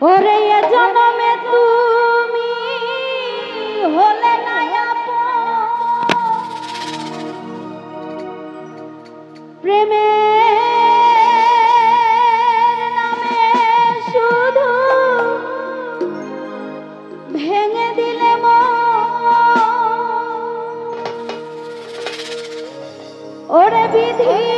ওরে জনমে তুমি হলে প্রেমে শুধু ভেঙে ওরে বিধি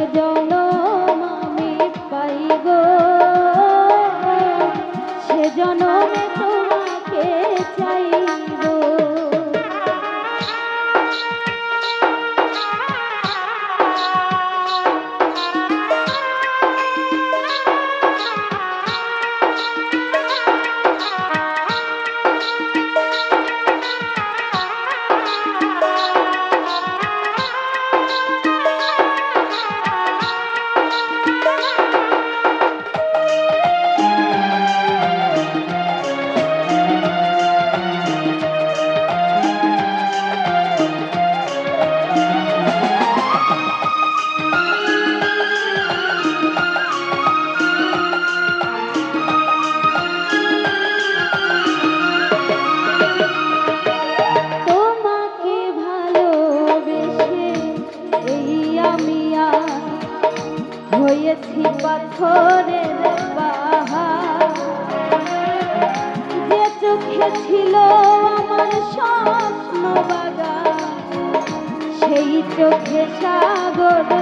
the door. চোখে সাগর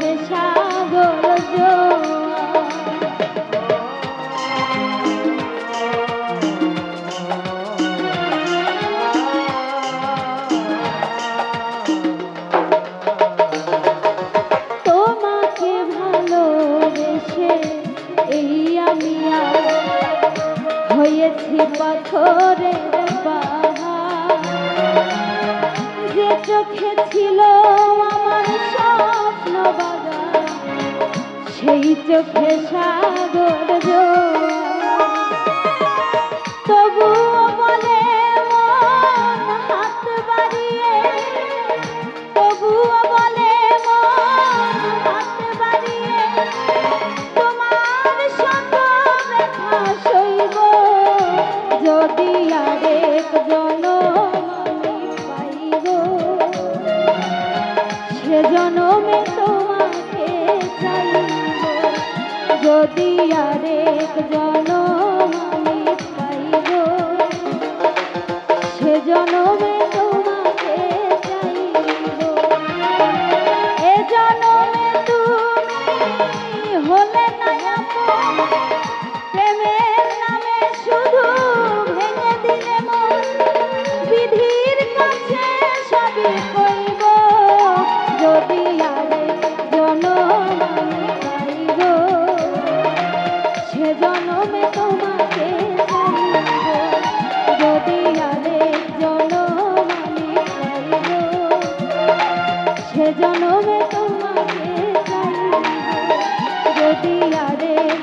दिशा চোখে সাগর জোয়ার। Bye-bye. দিয়া দেখ